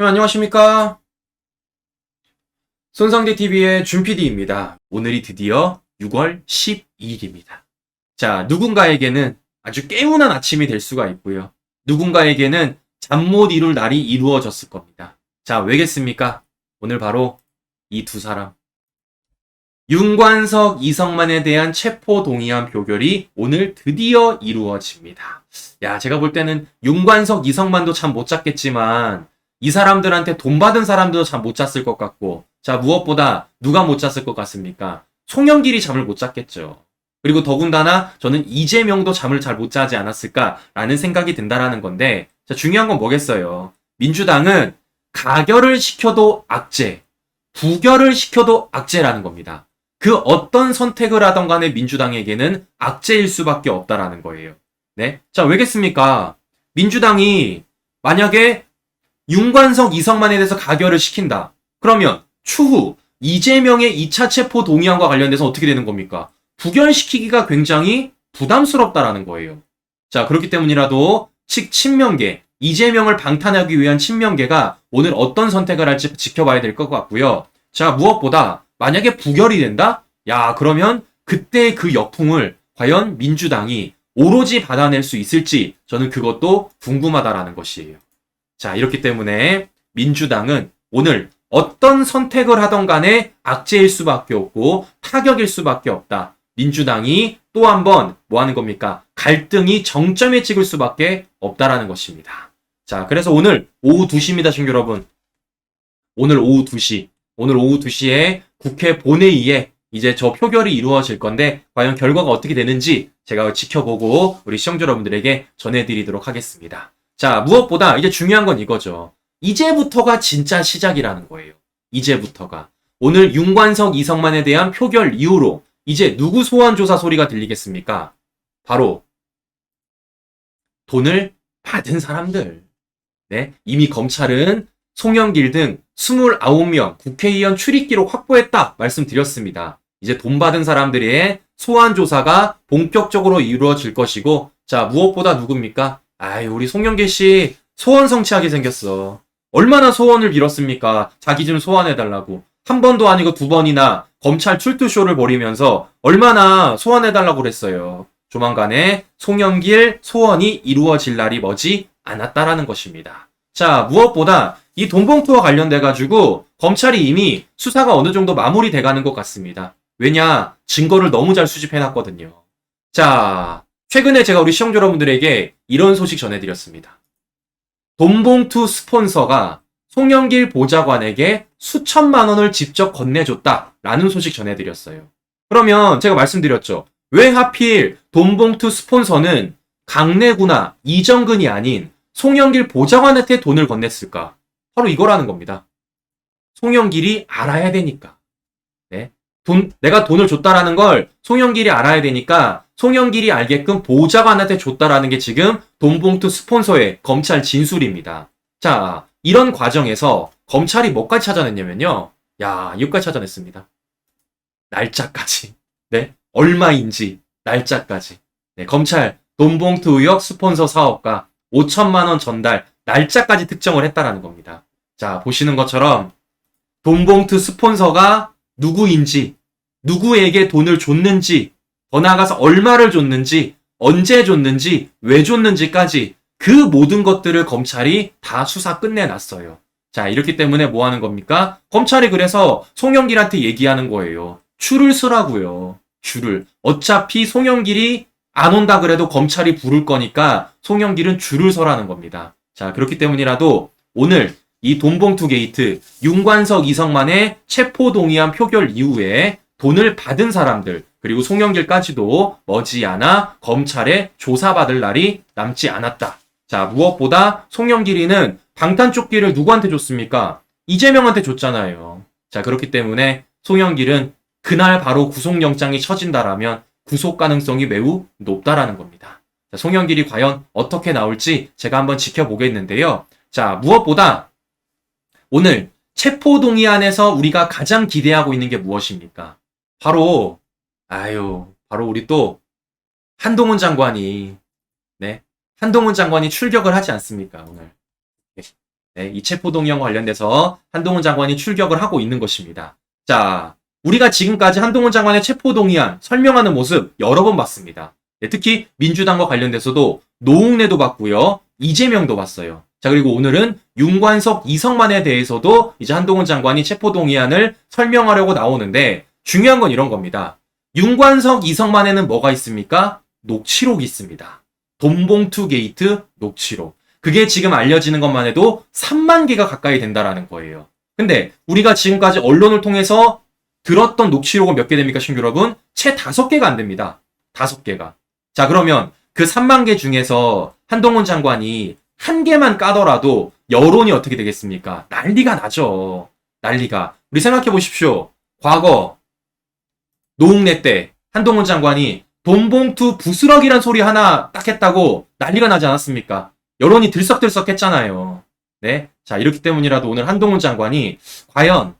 형 안녕하십니까? 손성대 TV의 준PD입니다. 오늘이 드디어 6월 12일입니다. 자, 누군가에게는 아주 깨운한 아침이 될 수가 있고요. 누군가에게는 잠 못 이룰 날이 이루어졌을 겁니다. 자, 왜겠습니까? 오늘 바로 이 두 사람. 윤관석, 이성만에 대한 체포 동의안 표결이 오늘 드디어 이루어집니다. 야, 제가 볼 때는 윤관석, 이성만도 참 못 잡겠지만 이 사람들한테 돈 받은 사람들도 참못 잤을 것 같고 자, 무엇보다 누가 못 잤을 것 같습니까? 송영길이 잠을 못 잤겠죠. 그리고 더군다나 저는 이재명도 잠을 잘 못 자지 않았을까라는 생각이 든다라는 건데 자, 중요한 건 뭐겠어요? 민주당은 가결을 시켜도 악재, 부결을 시켜도 악재라는 겁니다. 그 어떤 선택을 하던 간에 민주당에게는 악재일 수밖에 없다라는 거예요. 네? 자, 왜겠습니까? 민주당이 만약에 윤관석, 이성만에 대해서 가결을 시킨다. 그러면 추후 이재명의 2차 체포 동의안과 관련돼서 어떻게 되는 겁니까? 부결시키기가 굉장히 부담스럽다라는 거예요. 자, 그렇기 때문이라도 칙 친명계, 이재명을 방탄하기 위한 친명계가 오늘 어떤 선택을 할지 지켜봐야 될 것 같고요. 자, 무엇보다 만약에 부결이 된다? 야, 그러면 그때 그 역풍을 과연 민주당이 오로지 받아낼 수 있을지 저는 그것도 궁금하다라는 것이에요. 자, 이렇기 때문에 민주당은 오늘 어떤 선택을 하던 간에 악재일 수밖에 없고 타격일 수밖에 없다. 민주당이 또 한 번 뭐 하는 겁니까? 갈등이 정점에 찍을 수밖에 없다라는 것입니다. 자, 그래서 오늘 오후 2시입니다, 친구 여러분. 오늘 오후 2시. 오늘 오후 2시에 국회 본회의에 이제 저 표결이 이루어질 건데 과연 결과가 어떻게 되는지 제가 지켜보고 우리 시청자 여러분들에게 전해드리도록 하겠습니다. 자, 무엇보다 이제 중요한 건 이거죠. 이제부터가 진짜 시작이라는 거예요. 이제부터가. 오늘 윤관석 이성만에 대한 표결 이후로 이제 누구 소환 조사 소리가 들리겠습니까? 바로 돈을 받은 사람들. 네. 이미 검찰은 송영길 등 29명 국회의원 출입 기록 확보했다 말씀드렸습니다. 이제 돈 받은 사람들의 소환 조사가 본격적으로 이루어질 것이고 자, 무엇보다 누굽니까? 아이, 우리 송영길 씨 소원 성취하게 생겼어. 얼마나 소원을 빌었습니까? 자기 좀 소환해달라고. 한 번도 아니고 두 번이나 검찰 출두쇼를 벌이면서 얼마나 소환해달라고 그랬어요. 조만간에 송영길 소원이 이루어질 날이 머지 않았다라는 것입니다. 자, 무엇보다 이 돈봉투와 관련돼가지고 검찰이 이미 수사가 어느 정도 마무리돼 가는 것 같습니다. 왜냐, 증거를 너무 잘 수집해놨거든요. 자, 최근에 제가 우리 시청자 여러분들에게 이런 소식 전해드렸습니다. 돈봉투 스폰서가 송영길 보좌관에게 수천만 원을 직접 건네줬다라는 소식 전해드렸어요. 그러면 제가 말씀드렸죠. 왜 하필 돈봉투 스폰서는 강내구나 이정근이 아닌 송영길 보좌관한테 돈을 건넸을까? 바로 이거라는 겁니다. 송영길이 알아야 되니까. 네. 돈, 내가 돈을 줬다라는 걸 송영길이 알아야 되니까 송영길이 알게끔 보좌관한테 줬다라는 게 지금 돈봉투 스폰서의 검찰 진술입니다. 자, 이런 과정에서 검찰이 뭐까지 찾아냈냐면요. 야, 이것까지 찾아냈습니다. 날짜까지. 네. 얼마인지, 날짜까지. 네, 검찰 돈봉투 의혹 스폰서 사업과 5천만 원 전달 날짜까지 특정을 했다라는 겁니다. 자, 보시는 것처럼 돈봉투 스폰서가 누구인지, 누구에게 돈을 줬는지, 더 나아가서 얼마를 줬는지, 언제 줬는지, 왜 줬는지까지 그 모든 것들을 검찰이 다 수사 끝내놨어요. 자, 이렇기 때문에 뭐 하는 겁니까? 검찰이 그래서 송영길한테 얘기하는 거예요. 줄을 서라고요. 줄을. 어차피 송영길이 안 온다 그래도 검찰이 부를 거니까 송영길은 줄을 서라는 겁니다. 자, 그렇기 때문이라도 오늘 이 돈봉투 게이트, 윤관석 이성만의 체포 동의안 표결 이후에 돈을 받은 사람들, 그리고 송영길까지도 머지않아 검찰에 조사받을 날이 남지 않았다. 자, 무엇보다 송영길이는 방탄조끼를 누구한테 줬습니까? 이재명한테 줬잖아요. 자, 그렇기 때문에 송영길은 그날 바로 구속영장이 쳐진다라면 구속 가능성이 매우 높다라는 겁니다. 자, 송영길이 과연 어떻게 나올지 제가 한번 지켜보겠는데요. 자, 무엇보다 오늘 체포동의안에서 우리가 가장 기대하고 있는 게 무엇입니까? 바로, 아유, 바로 우리 또 한동훈 장관이, 네, 한동훈 장관이 출격을 하지 않습니까, 오늘. 네, 네, 이 체포동의안과 관련돼서 한동훈 장관이 출격을 하고 있는 것입니다. 자, 우리가 지금까지 한동훈 장관의 체포동의안 설명하는 모습 여러 번 봤습니다. 네, 특히 민주당과 관련돼서도 노웅래도 봤고요. 이재명도 봤어요. 자, 그리고 오늘은 윤관석, 이성만에 대해서도 이제 한동훈 장관이 체포동의안을 설명하려고 나오는데 중요한 건 이런 겁니다. 윤관석, 이성만에는 뭐가 있습니까? 녹취록이 있습니다. 돈봉투 게이트 녹취록. 그게 지금 알려지는 것만 해도 3만 개가 가까이 된다라는 거예요. 근데 우리가 지금까지 언론을 통해서 들었던 녹취록은 몇 개 됩니까, 신규 여러분? 채 5개가 안 됩니다. 5개가. 자, 그러면 그 3만 개 중에서 한동훈 장관이 한 개만 까더라도 여론이 어떻게 되겠습니까? 난리가 나죠. 난리가. 우리 생각해 보십시오. 과거 노웅래 때 한동훈 장관이 돈봉투 부스럭이란 소리 하나 딱 했다고 난리가 나지 않았습니까? 여론이 들썩들썩 했잖아요. 네. 자, 이렇기 때문이라도 오늘 한동훈 장관이 과연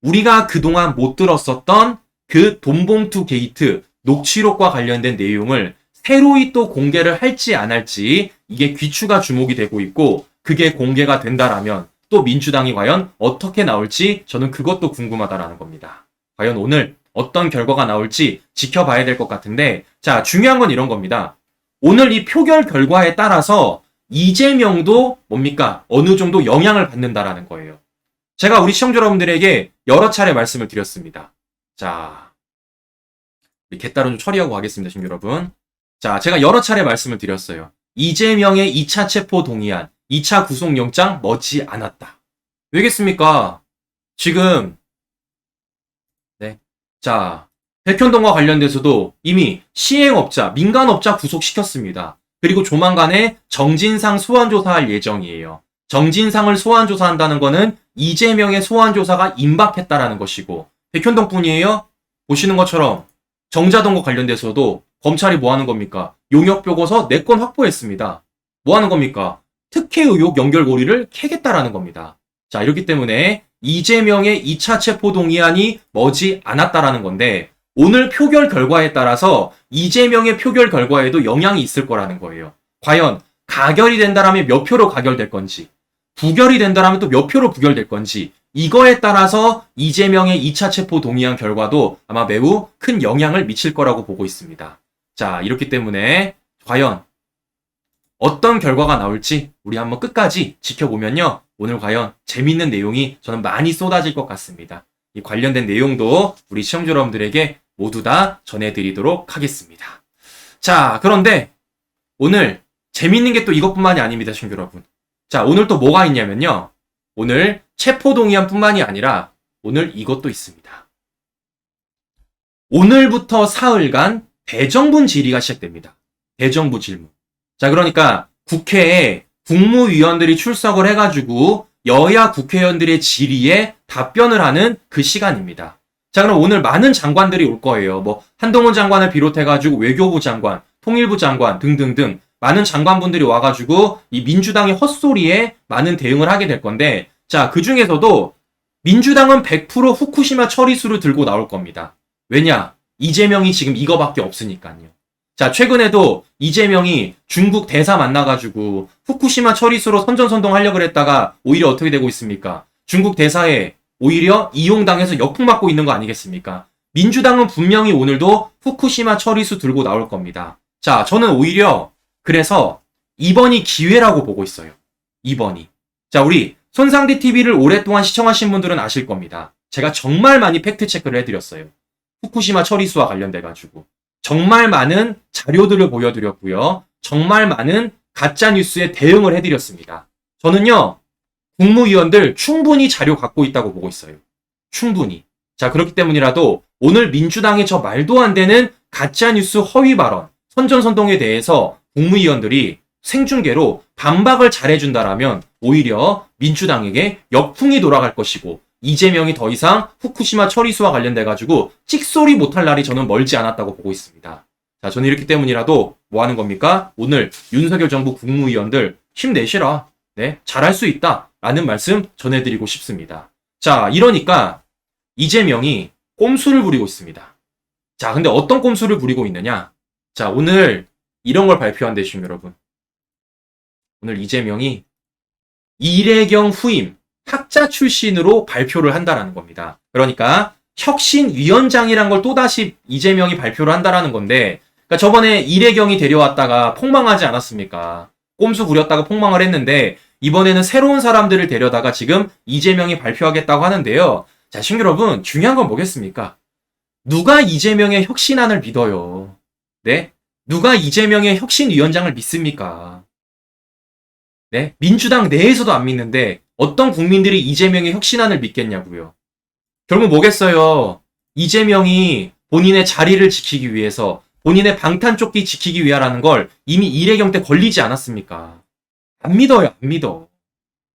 우리가 그동안 못 들었었던 그 돈봉투 게이트 녹취록과 관련된 내용을 새로이 또 공개를 할지 안 할지 이게 귀추가 주목이 되고 있고 그게 공개가 된다라면 또 민주당이 과연 어떻게 나올지 저는 그것도 궁금하다라는 겁니다. 과연 오늘 어떤 결과가 나올지 지켜봐야 될 것 같은데 자 중요한 건 이런 겁니다. 오늘 이 표결 결과에 따라서 이재명도 뭡니까 어느 정도 영향을 받는다라는 거예요. 제가 우리 시청자 여러분들에게 여러 차례 말씀을 드렸습니다. 자, 개딸은 좀 처리하고 가겠습니다, 신규 여러분. 자, 제가 여러 차례 말씀을 드렸어요. 이재명의 2차 체포 동의안, 2차 구속영장 머지 않았다. 왜겠습니까? 지금, 네. 자, 백현동과 관련돼서도 이미 시행업자, 민간업자 구속시켰습니다. 그리고 조만간에 정진상 소환조사할 예정이에요. 정진상을 소환조사한다는 거는 이재명의 소환조사가 임박했다라는 것이고, 백현동 뿐이에요? 보시는 것처럼 정자동과 관련돼서도 검찰이 뭐 하는 겁니까? 용역 보고서 4건 확보했습니다. 뭐 하는 겁니까? 특혜 의혹 연결고리를 캐겠다라는 겁니다. 자, 이렇기 때문에 이재명의 2차 체포 동의안이 머지 않았다라는 건데 오늘 표결 결과에 따라서 이재명의 표결 결과에도 영향이 있을 거라는 거예요. 과연 가결이 된다라면 몇 표로 가결될 건지, 부결이 된다라면 또 몇 표로 부결될 건지, 이거에 따라서 이재명의 2차 체포 동의안 결과도 아마 매우 큰 영향을 미칠 거라고 보고 있습니다. 자, 이렇기 때문에 과연 어떤 결과가 나올지 우리 한번 끝까지 지켜보면요. 오늘 과연 재밌는 내용이 저는 많이 쏟아질 것 같습니다. 이 관련된 내용도 우리 시청자 여러분들에게 모두 다 전해드리도록 하겠습니다. 자, 그런데 오늘 재밌는 게 또 이것뿐만이 아닙니다, 시청자 여러분. 자, 오늘 또 뭐가 있냐면요. 오늘 체포동의안 뿐만이 아니라 오늘 이것도 있습니다. 오늘부터 사흘간 대정분 질의가 시작됩니다. 대정부 질문. 자, 그러니까 국회에 국무위원들이 출석을 해가지고 여야 국회의원들의 질의에 답변을 하는 그 시간입니다. 자, 그럼 오늘 많은 장관들이 올 거예요. 뭐, 한동훈 장관을 비롯해가지고 외교부 장관, 통일부 장관 등등등 많은 장관분들이 와가지고 이 민주당의 헛소리에 많은 대응을 하게 될 건데, 자, 그 중에서도 민주당은 100% 후쿠시마 처리수를 들고 나올 겁니다. 왜냐? 이재명이 지금 이거밖에 없으니까요. 자, 최근에도 이재명이 중국 대사 만나가지고 후쿠시마 처리수로 선전선동하려고 했다가 오히려 어떻게 되고 있습니까? 중국 대사에 오히려 이용당해서 역풍 맞고 있는 거 아니겠습니까? 민주당은 분명히 오늘도 후쿠시마 처리수 들고 나올 겁니다. 자, 저는 오히려 그래서 이번이 기회라고 보고 있어요. 이번이. 자, 우리 손상대 TV를 오랫동안 시청하신 분들은 아실 겁니다. 제가 정말 많이 팩트 체크를 해드렸어요. 후쿠시마 처리수와 관련돼 가지고. 정말 많은 자료들을 보여드렸고요. 정말 많은 가짜 뉴스에 대응을 해드렸습니다. 저는요, 국무위원들 충분히 자료 갖고 있다고 보고 있어요. 충분히. 자, 그렇기 때문이라도 오늘 민주당의 저 말도 안 되는 가짜 뉴스 허위 발언, 선전선동에 대해서 국무위원들이 생중계로 반박을 잘해준다라면 오히려 민주당에게 역풍이 돌아갈 것이고 이재명이 더 이상 후쿠시마 처리수와 관련돼 가지고 찍소리 못할 날이 저는 멀지 않았다고 보고 있습니다. 자, 저는 이렇기 때문이라도 뭐 하는 겁니까? 오늘 윤석열 정부 국무위원들 힘내시라. 네, 잘할 수 있다. 라는 말씀 전해드리고 싶습니다. 자, 이러니까 이재명이 꼼수를 부리고 있습니다. 자, 근데 어떤 꼼수를 부리고 있느냐? 자, 오늘 이런 걸 발표한대시요 여러분. 오늘 이재명이 이래경 후임, 학자 출신으로 발표를 한다라는 겁니다. 그러니까 혁신위원장이란 걸 또다시 이재명이 발표를 한다라는 건데, 그러니까 저번에 이래경이 데려왔다가 폭망하지 않았습니까? 꼼수 부렸다가 폭망을 했는데, 이번에는 새로운 사람들을 데려다가 지금 이재명이 발표하겠다고 하는데요. 자, 시청자 여러분, 중요한 건 뭐겠습니까? 누가 이재명의 혁신안을 믿어요? 네? 누가 이재명의 혁신위원장을 믿습니까? 네? 민주당 내에서도 안 믿는데 어떤 국민들이 이재명의 혁신안을 믿겠냐고요. 결국 뭐겠어요? 이재명이 본인의 자리를 지키기 위해서 본인의 방탄조끼 지키기 위하라는 걸 이미 이래경 때 걸리지 않았습니까? 안 믿어요, 안 믿어.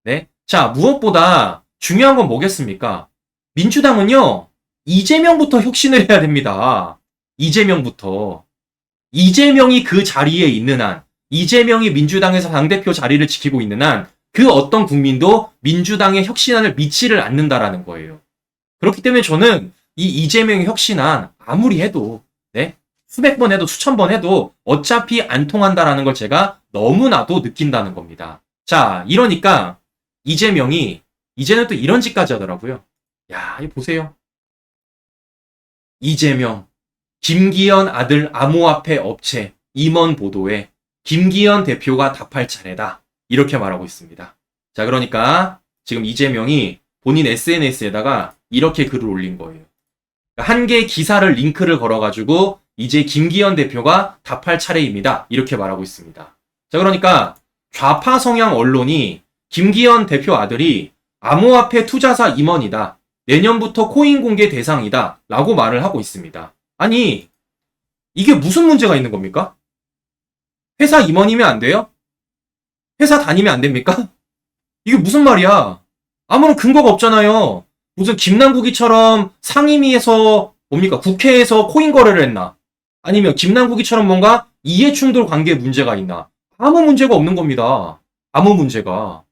네? 자, 무엇보다 중요한 건 뭐겠습니까? 민주당은요, 이재명부터 혁신을 해야 됩니다. 이재명부터. 이재명이 그 자리에 있는 한, 이재명이 민주당에서 당대표 자리를 지키고 있는 한, 그 어떤 국민도 민주당의 혁신안을 믿지를 않는다라는 거예요. 그렇기 때문에 저는 이 이재명의 혁신안 아무리 해도, 네? 수백 번 해도 수천 번 해도 어차피 안 통한다라는 걸 제가 너무나도 느낀다는 겁니다. 자, 이러니까 이재명이 이제는 또 이런 짓까지 하더라고요. 야, 이거 보세요. 이재명, 김기현 아들 암호화폐 업체 임원 보도에 김기현 대표가 답할 차례다. 이렇게 말하고 있습니다. 자, 그러니까 지금 이재명이 본인 SNS에다가 이렇게 글을 올린 거예요. 한 개의 기사를 링크를 걸어가지고 이제 김기현 대표가 답할 차례입니다. 이렇게 말하고 있습니다. 자, 그러니까 좌파 성향 언론이 김기현 대표 아들이 암호화폐 투자사 임원이다. 내년부터 코인 공개 대상이다. 라고 말을 하고 있습니다. 아니, 이게 무슨 문제가 있는 겁니까? 회사 임원이면 안 돼요? 회사 다니면 안 됩니까? 이게 무슨 말이야? 아무런 근거가 없잖아요. 무슨 김남국이처럼 상임위에서 뭡니까? 국회에서 코인 거래를 했나? 아니면 김남국이처럼 뭔가 이해충돌 관계 문제가 있나? 아무 문제가 없는 겁니다. 아무 문제가.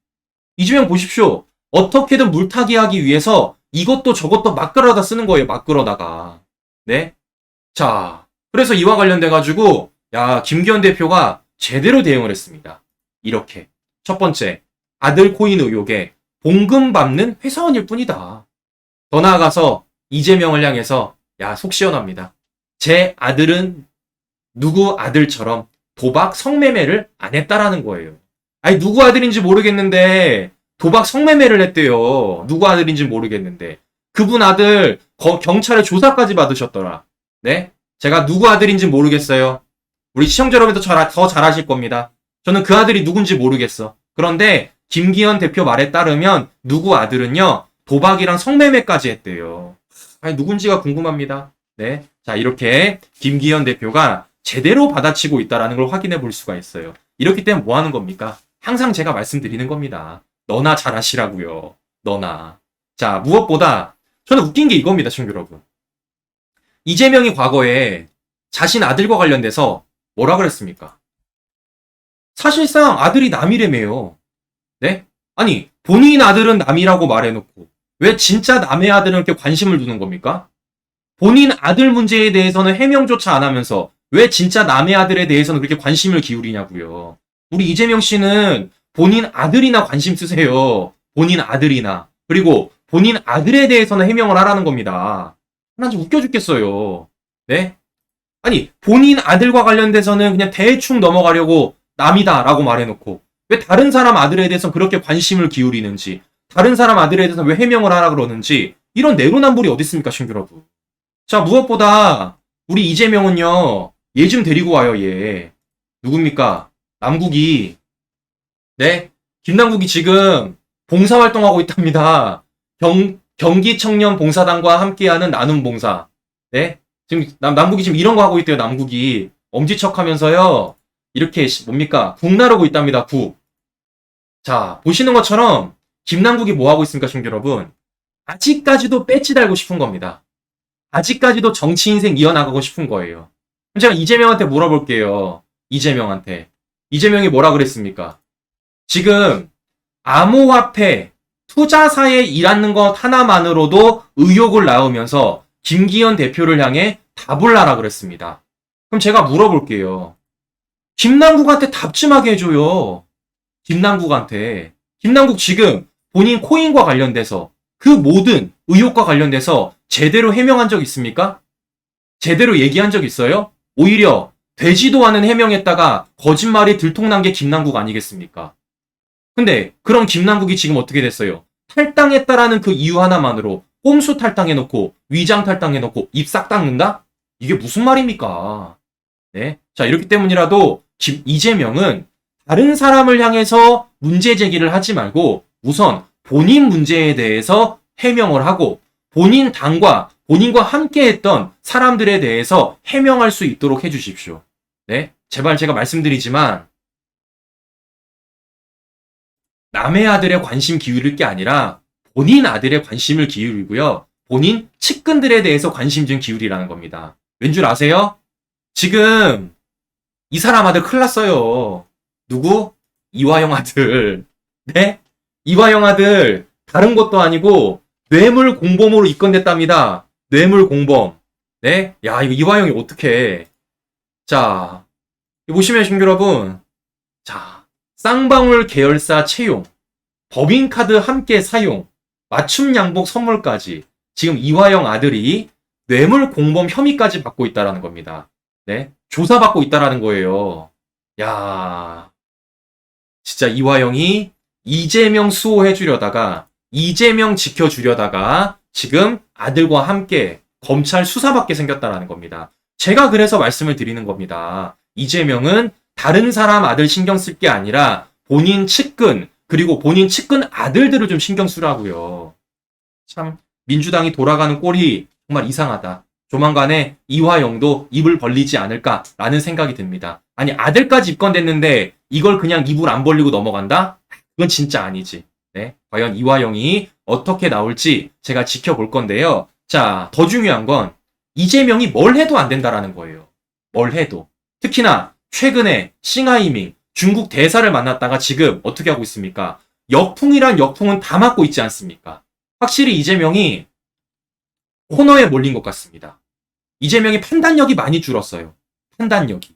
이재명 보십시오. 어떻게든 물타기 하기 위해서 이것도 저것도 막 끌어다 쓰는 거예요. 막 끌어다가. 네? 자, 그래서 이와 관련돼 가지고 야, 김기현 대표가 제대로 대응을 했습니다. 이렇게. 첫 번째, 아들 코인 의혹에 봉금 밟는 회사원일 뿐이다. 더 나아가서 이재명을 향해서 야, 속 시원합니다. 제 아들은 누구 아들처럼 도박 성매매를 안 했다라는 거예요. 아니, 누구 아들인지 모르겠는데 도박 성매매를 했대요. 누구 아들인지 모르겠는데. 그분 아들 거- 경찰에 조사까지 받으셨더라. 네? 제가 누구 아들인지 모르겠어요. 우리 시청자 여러분도 잘, 더 잘하실 겁니다. 저는 그 아들이 누군지 모르겠어. 그런데 김기현 대표 말에 따르면 누구 아들은요 도박이랑 성매매까지 했대요. 아니 누군지가 궁금합니다. 네, 자 이렇게 김기현 대표가 제대로 받아치고 있다라는 걸 확인해 볼 수가 있어요. 이렇기 때문에 뭐 하는 겁니까? 항상 제가 말씀드리는 겁니다. 너나 잘하시라고요. 너나. 자 무엇보다 저는 웃긴 게 이겁니다, 친구 여러분. 이재명이 과거에 자신 아들과 관련돼서 뭐라 그랬습니까? 사실상 아들이 남이래매요. 네? 아니, 본인 아들은 남이라고 말해놓고, 왜 진짜 남의 아들은 이렇게 관심을 두는 겁니까? 본인 아들 문제에 대해서는 해명조차 안 하면서, 왜 진짜 남의 아들에 대해서는 그렇게 관심을 기울이냐고요. 우리 이재명 씨는 본인 아들이나 관심 쓰세요. 본인 아들이나. 그리고 본인 아들에 대해서는 해명을 하라는 겁니다. 난 좀 웃겨 죽겠어요. 네? 아니, 본인 아들과 관련돼서는 그냥 대충 넘어가려고 남이다라고 말해놓고, 왜 다른 사람 아들에 대해서 그렇게 관심을 기울이는지, 다른 사람 아들에 대해서 왜 해명을 하라 그러는지, 이런 내로남불이 어디 있습니까, 여러분? 자, 무엇보다, 우리 이재명은요, 얘 좀 데리고 와요, 얘. 누굽니까? 남국이. 네? 김남국이 지금 봉사활동하고 있답니다. 경, 경기 청년 봉사단과 함께하는 나눔 봉사. 네? 지금 남, 남국이 지금 이런 거 하고 있대요, 남국이. 엄지척 하면서요, 이렇게, 시- 뭡니까? 국 나르고 있답니다, 국. 자, 보시는 것처럼, 김남국이 뭐 하고 있습니까, 친구 여러분? 아직까지도 배지 달고 싶은 겁니다. 아직까지도 정치 인생 이어나가고 싶은 거예요. 그럼 제가 이재명한테 물어볼게요. 이재명한테. 이재명이 뭐라 그랬습니까? 지금, 암호화폐, 투자사에 일하는 것 하나만으로도 의혹을 낳으면서 김기현 대표를 향해 답을 하라 그랬습니다. 그럼 제가 물어볼게요. 김남국한테 답좀 하게 해줘요. 김남국한테. 김남국 지금 본인 코인과 관련돼서 그 모든 의혹과 관련돼서 제대로 해명한 적 있습니까? 제대로 얘기한 적 있어요? 오히려 되지도 않은 해명했다가 거짓말이 들통난 게 김남국 아니겠습니까? 근데 그런 김남국이 지금 어떻게 됐어요? 탈당했다라는 그 이유 하나만으로 꼼수 탈당해놓고 위장 탈당해놓고 입 싹 닦는다? 이게 무슨 말입니까? 네. 자, 이렇기 때문이라도 김, 이재명은 다른 사람을 향해서 문제 제기를 하지 말고 우선 본인 문제에 대해서 해명을 하고 본인 당과 본인과 함께 했던 사람들에 대해서 해명할 수 있도록 해주십시오. 네. 제발 제가 말씀드리지만 남의 아들에 관심 기울일 게 아니라 본인 아들에 관심을 기울이고요. 본인 측근들에 대해서 관심 좀 기울이라는 겁니다. 왠 줄 아세요? 지금 이 사람 아들 큰일 났어요. 누구? 이화영 아들. 네? 이화영 아들 다른 것도 아니고 뇌물 공범으로 입건됐답니다. 뇌물 공범. 네? 야, 이거 이화영이 어떻게 자, 보시면 신 여러분. 자, 쌍방울 계열사 채용, 법인카드 함께 사용, 맞춤 양복 선물까지 지금 이화영 아들이 뇌물 공범 혐의까지 받고 있다라는 겁니다. 네? 조사받고 있다라는 거예요. 야 진짜 이화영이 이재명 수호해주려다가 이재명 지켜주려다가 지금 아들과 함께 검찰 수사받게 생겼다라는 겁니다. 제가 그래서 말씀을 드리는 겁니다. 이재명은 다른 사람 아들 신경 쓸 게 아니라 본인 측근 그리고 본인 측근 아들들을 좀 신경 쓰라고요. 참 민주당이 돌아가는 꼴이 정말 이상하다. 조만간에 이화영도 입을 벌리지 않을까라는 생각이 듭니다. 아니 아들까지 입건됐는데 이걸 그냥 입을 안 벌리고 넘어간다? 그건 진짜 아니지. 네, 과연 이화영이 어떻게 나올지 제가 지켜볼 건데요. 자, 더 중요한 건 이재명이 뭘 해도 안 된다라는 거예요. 뭘 해도. 특히나 최근에 싱하이밍 중국 대사를 만났다가 지금 어떻게 하고 있습니까? 역풍이란 역풍은 다 맞고 있지 않습니까? 확실히 이재명이 코너에 몰린 것 같습니다. 이재명이 판단력이 많이 줄었어요. 판단력이.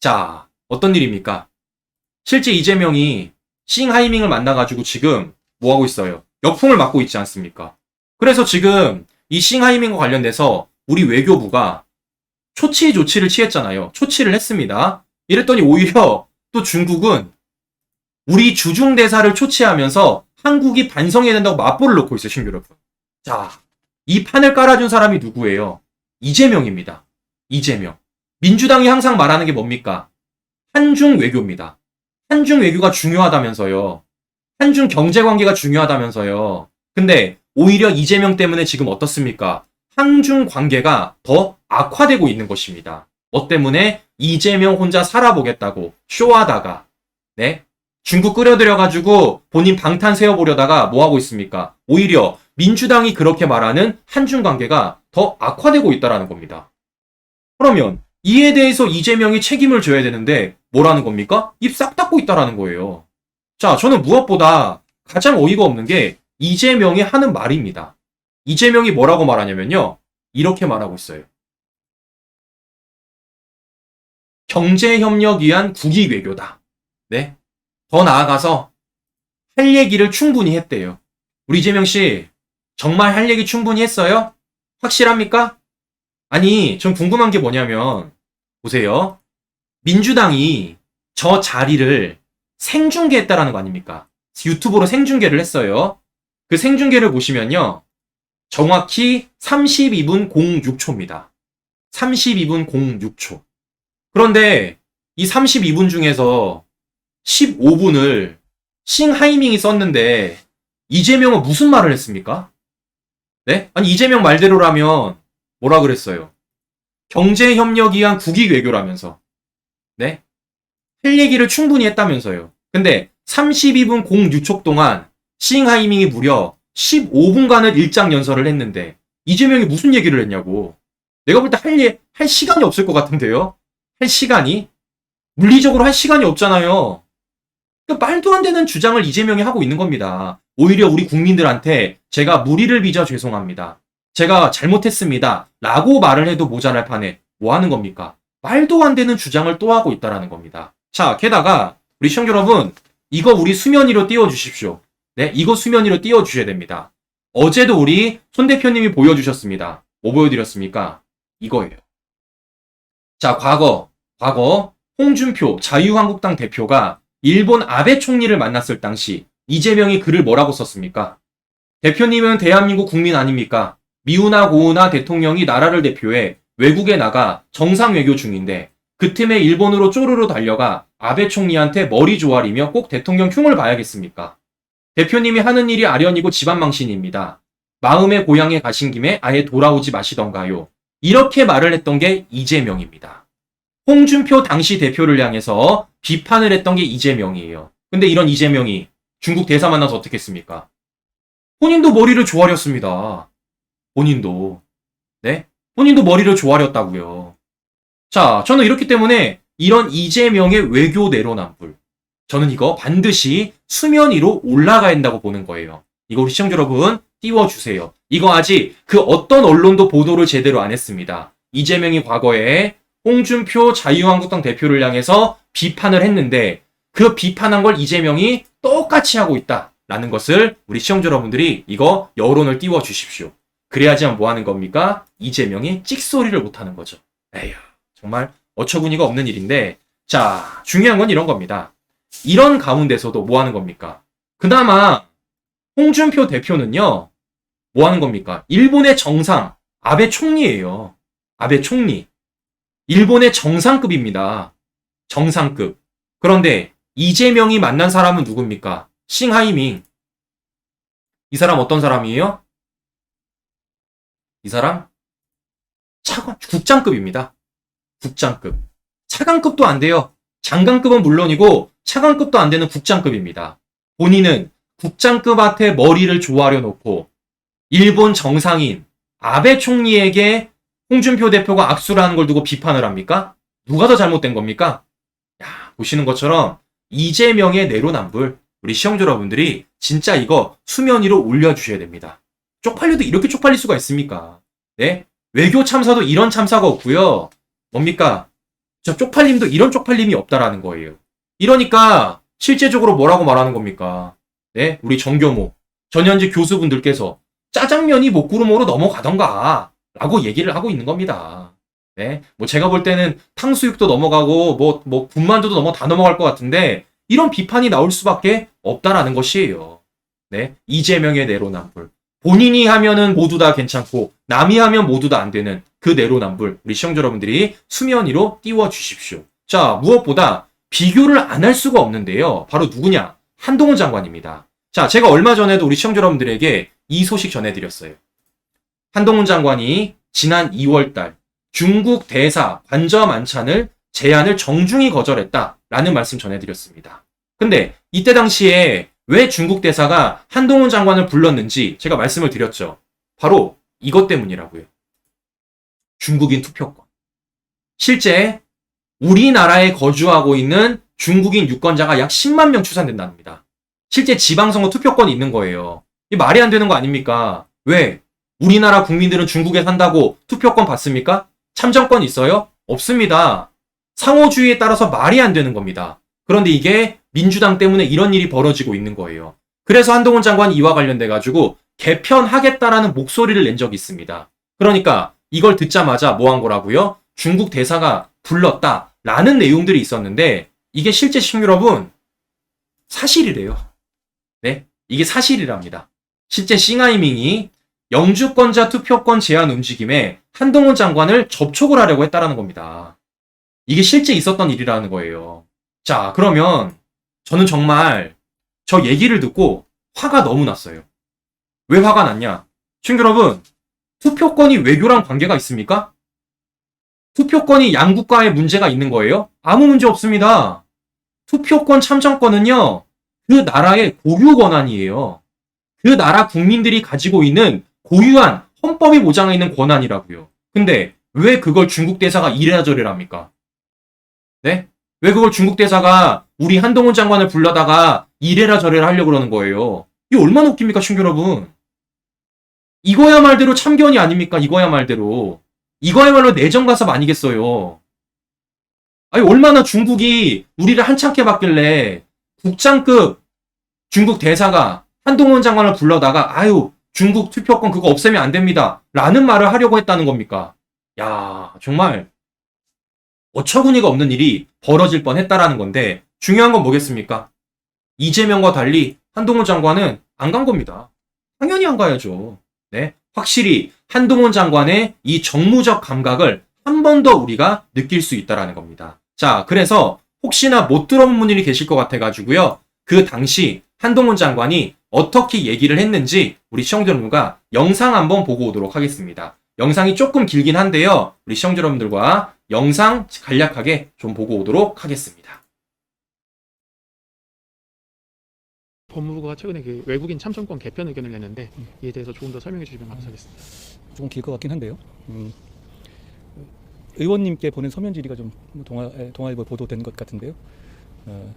자, 어떤 일입니까? 실제 이재명이 싱하이밍을 만나가지고 지금 뭐 하고 있어요? 역풍을 맞고 있지 않습니까? 그래서 지금 이 싱하이밍과 관련돼서 우리 외교부가 초치 조치를 취했잖아요. 초치를 했습니다. 이랬더니 오히려 또 중국은 우리 주중 대사를 초치하면서 한국이 반성해야 된다고 맞불을 놓고 있어요, 신규 여러분. 자, 이 판을 깔아준 사람이 누구예요? 이재명입니다. 이재명. 민주당이 항상 말하는 게 뭡니까? 한중 외교입니다. 한중 외교가 중요하다면서요. 한중 경제 관계가 중요하다면서요. 근데 오히려 이재명 때문에 지금 어떻습니까? 한중 관계가 더 악화되고 있는 것입니다. 뭐 때문에 이재명 혼자 살아보겠다고 쇼하다가 네 중국 끌어들여가지고 본인 방탄 세워보려다가 뭐 하고 있습니까? 오히려 민주당이 그렇게 말하는 한중 관계가 더 악화되고 있다라는 겁니다. 그러면 이에 대해서 이재명이 책임을 져야 되는데 뭐라는 겁니까? 입 싹 닫고 있다라는 거예요. 자, 저는 무엇보다 가장 어이가 없는 게 이재명이 하는 말입니다. 이재명이 뭐라고 말하냐면요. 이렇게 말하고 있어요. 경제협력 위한 국익 외교다. 네. 더 나아가서 할 얘기를 충분히 했대요. 우리 이재명 씨, 정말 할 얘기 충분히 했어요? 확실합니까? 아니, 전 궁금한 게 뭐냐면, 보세요. 민주당이 저 자리를 생중계했다라는 거 아닙니까? 유튜브로 생중계를 했어요. 그 생중계를 보시면요. 정확히 32분 06초입니다. 32분 06초. 그런데 이 32분 중에서 15분을 싱하이밍이 썼는데 이재명은 무슨 말을 했습니까? 네? 아니 이재명 말대로라면 뭐라 그랬어요? 경제 협력 위한 국익 외교라면서. 네? 할 얘기를 충분히 했다면서요. 근데 32분 06초 동안 싱하이밍이 무려 15분간을 일장 연설을 했는데 이재명이 무슨 얘기를 했냐고. 내가 볼 때 할, 예, 할 시간이 없을 것 같은데요? 할 시간이? 물리적으로 할 시간이 없잖아요. 그러니까 말도 안 되는 주장을 이재명이 하고 있는 겁니다. 오히려 우리 국민들한테 제가 무리를 빚어 죄송합니다. 제가 잘못했습니다. 라고 말을 해도 모자랄 판에 뭐 하는 겁니까? 말도 안 되는 주장을 또 하고 있다라는 겁니다. 자, 게다가 우리 시청 여러분, 이거 우리 수면 위로 띄워 주십시오. 네, 이거 수면 위로 띄워 주셔야 됩니다. 어제도 우리 손 대표님이 보여주셨습니다. 뭐 보여드렸습니까? 이거예요. 자, 과거, 과거, 홍준표 자유한국당 대표가 일본 아베 총리를 만났을 당시 이재명이 글을 뭐라고 썼습니까? 대표님은 대한민국 국민 아닙니까? 미우나 고우나 대통령이 나라를 대표해 외국에 나가 정상 외교 중인데 그 틈에 일본으로 쪼르르 달려가 아베 총리한테 머리 조아리며 꼭 대통령 흉을 봐야겠습니까? 대표님이 하는 일이 아련이고 집안 망신입니다. 마음의 고향에 가신 김에 아예 돌아오지 마시던가요. 이렇게 말을 했던 게 이재명입니다. 홍준표 당시 대표를 향해서 비판을 했던 게 이재명이에요. 근데 이런 이재명이 중국 대사 만나서 어떻게 했습니까? 본인도 머리를 조아렸습니다. 본인도. 네? 본인도 머리를 조아렸다고요. 자, 저는 이렇기 때문에 이런 이재명의 외교 내로남불. 저는 이거 반드시 수면 위로 올라가야 한다고 보는 거예요. 이거 우리 시청자 여러분 띄워주세요. 이거 아직 그 어떤 언론도 보도를 제대로 안 했습니다. 이재명이 과거에 홍준표 자유한국당 대표를 향해서 비판을 했는데 그 비판한 걸 이재명이 똑같이 하고 있다라는 것을 우리 시청자 여러분들이 이거 여론을 띄워 주십시오. 그래야지만 뭐 하는 겁니까? 이재명이 찍소리를 못 하는 거죠. 에휴, 정말 어처구니가 없는 일인데 자, 중요한 건 이런 겁니다. 이런 가운데서도 뭐 하는 겁니까? 그나마 홍준표 대표는요. 뭐 하는 겁니까? 일본의 정상 아베 총리예요. 아베 총리. 일본의 정상급입니다. 정상급. 그런데 이재명이 만난 사람은 누굽니까? 싱하이밍. 이 사람 어떤 사람이에요? 이 사람 차관 국장급입니다. 국장급. 차관급도 안 돼요. 장관급은 물론이고 차관급도 안 되는 국장급입니다. 본인은 국장급한테 머리를 조아려 놓고 일본 정상인 아베 총리에게 홍준표 대표가 악수를 하는 걸 두고 비판을 합니까? 누가 더 잘못된 겁니까? 야, 보시는 것처럼 이재명의 내로남불 우리 시청자 여러분들이 진짜 이거 수면 위로 올려주셔야 됩니다. 쪽팔려도 이렇게 쪽팔릴 수가 있습니까? 네? 외교 참사도 이런 참사가 없고요. 뭡니까? 저 쪽팔림도 이런 쪽팔림이 없다라는 거예요. 이러니까 실제적으로 뭐라고 말하는 겁니까? 네? 우리 정교모, 전현직 교수분들께서 짜장면이 목구름으로 넘어가던가 라고 얘기를 하고 있는 겁니다. 네? 뭐 제가 볼 때는 탕수육도 넘어가고 뭐, 뭐 군만두도 넘어 다 넘어갈 것 같은데 이런 비판이 나올 수밖에 없다라는 것이에요. 네? 이재명의 내로남불. 본인이 하면은 모두 다 괜찮고 남이 하면 모두 다 안 되는 그 내로남불 우리 시청자 여러분들이 수면 위로 띄워 주십시오. 자, 무엇보다 비교를 안 할 수가 없는데요. 바로 누구냐? 한동훈 장관입니다. 자, 제가 얼마 전에도 우리 시청자 여러분들에게 이 소식 전해드렸어요. 한동훈 장관이 지난 2월달 중국 대사 관저 만찬을 제안을 정중히 거절했다라는 말씀 전해드렸습니다. 근데 이때 당시에 왜 중국 대사가 한동훈 장관을 불렀는지 제가 말씀을 드렸죠. 바로 이것 때문이라고요. 중국인 투표권. 실제 우리나라에 거주하고 있는 중국인 유권자가 약 10만 명 추산된답니다. 실제 지방선거 투표권이 있는 거예요. 이 말이 안 되는 거 아닙니까? 왜? 우리나라 국민들은 중국에 산다고 투표권 받습니까? 참정권 있어요? 없습니다. 상호주의에 따라서 말이 안 되는 겁니다. 그런데 이게 민주당 때문에 이런 일이 벌어지고 있는 거예요. 그래서 한동훈 장관이 이와 관련돼 가지고 개편하겠다라는 목소리를 낸 적이 있습니다. 그러니까 이걸 듣자마자 뭐 한 거라고요? 중국 대사가 불렀다라는 내용들이 있었는데 이게 실제 시청 여러분 사실이래요. 네, 이게 사실이랍니다. 실제 싱하이밍이 영주권자 투표권 제한 움직임에 한동훈 장관을 접촉을 하려고 했다라는 겁니다. 이게 실제 있었던 일이라는 거예요. 자, 그러면 저는 정말 저 얘기를 듣고 화가 너무 났어요. 왜 화가 났냐? 친구 여러분, 투표권이 외교랑 관계가 있습니까? 투표권이 양국과의 문제가 있는 거예요? 아무 문제 없습니다. 투표권 참정권은요, 그 나라의 고유 권한이에요. 그 나라 국민들이 가지고 있는 고유한 헌법이 보장해 있는 권한이라고요. 근데 왜 그걸 중국 대사가 이래라 저래라 합니까? 네? 왜 그걸 중국 대사가 우리 한동훈 장관을 불러다가 이래라 저래라 하려고 그러는 거예요? 이거 얼마나 웃깁니까, 친구 여러분? 이거야 말대로 참견이 아닙니까? 이거야 말대로. 이거야말로 내정 가섭 아니겠어요? 아니, 얼마나 중국이 우리를 한참게 받길래 국장급 중국 대사가 한동훈 장관을 불러다가 아유 중국 투표권 그거 없애면 안 됩니다. 라는 말을 하려고 했다는 겁니까? 야 정말 어처구니가 없는 일이 벌어질 뻔 했다라는 건데 중요한 건 뭐겠습니까? 이재명과 달리 한동훈 장관은 안 간 겁니다. 당연히 안 가야죠. 네, 확실히 한동훈 장관의 이 정무적 감각을 한 번 더 우리가 느낄 수 있다라는 겁니다. 자, 그래서 혹시나 못 들어본 분들이 계실 것 같아가지고요. 그 당시 한동훈 장관이 어떻게 얘기를 했는지 우리 시청자 여러분과 영상 한번 보고 오도록 하겠습니다. 영상이 조금 길긴 한데요. 우리 시청자 여러분들과 영상 간략하게 좀 보고 오도록 하겠습니다. 법무부가 최근에 그 외국인 참정권 개편 의견을 냈는데 음. 이에 대해서 조금 더 설명해 주시면 감사하겠습니다. 조금 길 것 같긴 한데요. 음, 의원님께 보낸 서면 질의가 좀 동아, 에, 동아일보 보도된 것 같은데요. 어,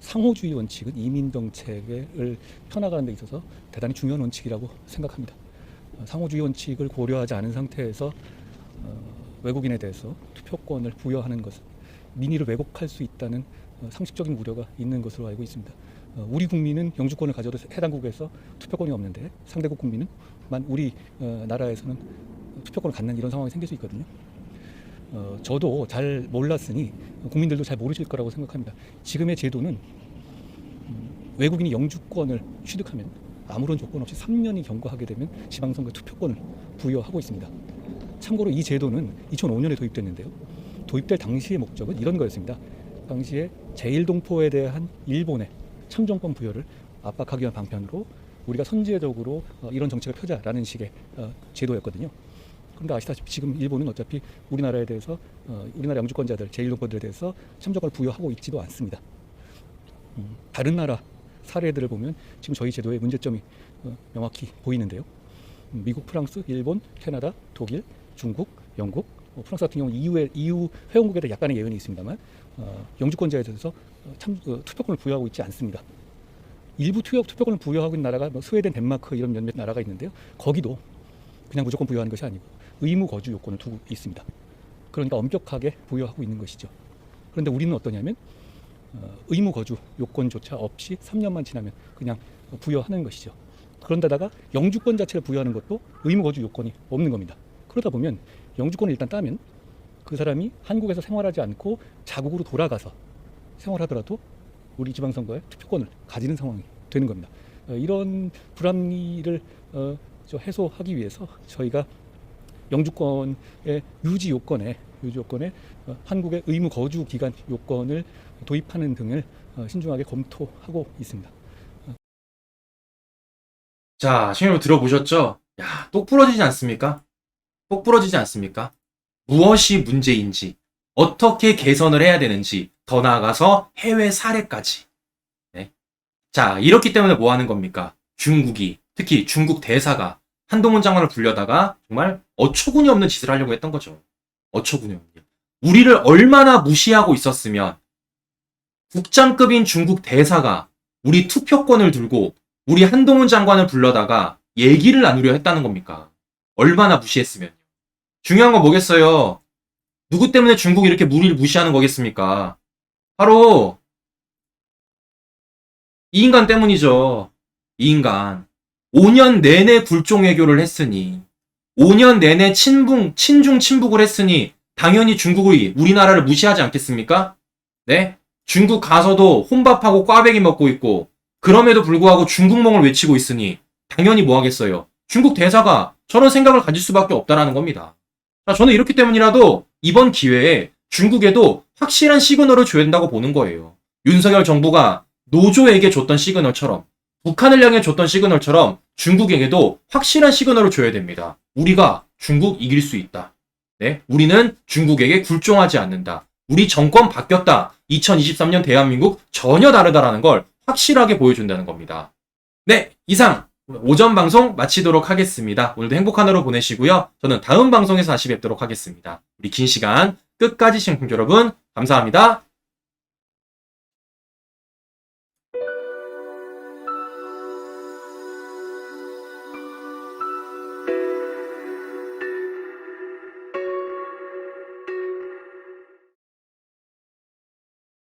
상호주의 원칙은 이민 정책을 펴나가는 데 있어서 대단히 중요한 원칙이라고 생각합니다. 어, 상호주의 원칙을 고려하지 않은 상태에서 어, 외국인에 대해서 투표권을 부여하는 것은 민의를 왜곡할 수 있다는 어, 상식적인 우려가 있는 것으로 알고 있습니다. 어, 우리 국민은 영주권을 가져도 해당국에서 투표권이 없는데 상대국 국민은 만 우리 어, 나라에서는 투표권을 갖는 이런 상황이 생길 수 있거든요. 어, 저도 잘 몰랐으니 국민들도 잘 모르실 거라고 생각합니다. 지금의 제도는 음, 외국인이 영주권을 취득하면 아무런 조건 없이 3년이 경과하게 되면 지방선거 투표권을 부여하고 있습니다. 참고로 이 제도는 2005년에 도입됐는데요. 도입될 당시의 목적은 이런 거였습니다. 당시에 제1동포에 대한 일본의 참정권 부여를 압박하기 위한 방편으로 우리가 선제적으로 어, 이런 정책을 펴자라는 식의 어, 제도였거든요. 그런데 아시다시피 지금 일본은 어차피 우리나라에 대해서 어, 우리나라 영주권자들 제1동포들에 대해서 참정권을 부여하고 있지도 않습니다. 음, 다른 나라 사례들을 보면 지금 저희 제도의 문제점이 어, 명확히 보이는데요. 음, 미국, 프랑스, 일본, 캐나다, 독일, 중국, 영국, 어, 프랑스 같은 경우 EU에, EU 회원국에 대해 약간의 예외는 있습니다만 어, 영주권자에 대해서 어, 참 어, 투표권을 부여하고 있지 않습니다. 일부 투표, 투표권을 부여하고 있는 나라가 뭐 스웨덴, 덴마크 이런 몇몇 나라가 있는데요. 거기도 그냥 무조건 부여하는 것이 아니고 의무 거주 요건을 두고 있습니다. 그러니까 엄격하게 부여하고 있는 것이죠. 그런데 우리는 어떠냐면 어, 의무 거주 요건조차 없이 3년만 지나면 그냥 부여하는 것이죠. 그런데다가 영주권 자체를 부여하는 것도 의무 거주 요건이 없는 겁니다. 그러다 보면 영주권을 일단 따면 그 사람이 한국에서 생활하지 않고 자국으로 돌아가서 생활하더라도 우리 지방선거에 투표권을 가지는 상황이 되는 겁니다. 어, 이런 불합리를 어, 저 해소하기 위해서 저희가 영주권의 유지 요건에 유지 요건에 어, 한국의 의무 거주 기간 요건을 도입하는 등을 어, 신중하게 검토하고 있습니다. 자, 시청자 들어보셨죠? 야, 똑 부러지지 않습니까? 똑 부러지지 않습니까? 무엇이 문제인지, 어떻게 개선을 해야 되는지, 더 나아가서 해외 사례까지. 네. 자, 이렇기 때문에 뭐 하는 겁니까? 중국이, 특히 중국 대사가 한동훈 장관을 불려다가 정말 어처구니 없는 짓을 하려고 했던 거죠. 어처구니 없는. 일. 우리를 얼마나 무시하고 있었으면 국장급인 중국 대사가 우리 투표권을 들고 우리 한동훈 장관을 불러다가 얘기를 나누려 했다는 겁니까? 얼마나 무시했으면. 중요한 건 뭐겠어요? 누구 때문에 중국이 이렇게 우리를 무시하는 거겠습니까? 바로 이 인간 때문이죠. 이 인간. 5년 내내 굴종외교를 했으니 5년 내내 친붕, 친중 친북을 했으니 당연히 중국이 우리나라를 무시하지 않겠습니까? 네? 중국 가서도 혼밥하고 꽈배기 먹고 있고 그럼에도 불구하고 중국몽을 외치고 있으니 당연히 뭐 하겠어요. 중국 대사가 저런 생각을 가질 수밖에 없다라는 겁니다. 자, 저는 이렇기 때문이라도 이번 기회에 중국에도 확실한 시그널을 줘야 된다고 보는 거예요. 윤석열 정부가 노조에게 줬던 시그널처럼 북한을 향해 줬던 시그널처럼 중국에게도 확실한 시그널을 줘야 됩니다. 우리가 중국 이길 수 있다. 네, 우리는 중국에게 굴종하지 않는다. 우리 정권 바뀌었다. 2023년 대한민국 전혀 다르다라는 걸 확실하게 보여준다는 겁니다. 네, 이상 오전 방송 마치도록 하겠습니다. 오늘도 행복한 하루 보내시고요. 저는 다음 방송에서 다시 뵙도록 하겠습니다. 우리 긴 시간 끝까지 시청자 여러분 감사합니다.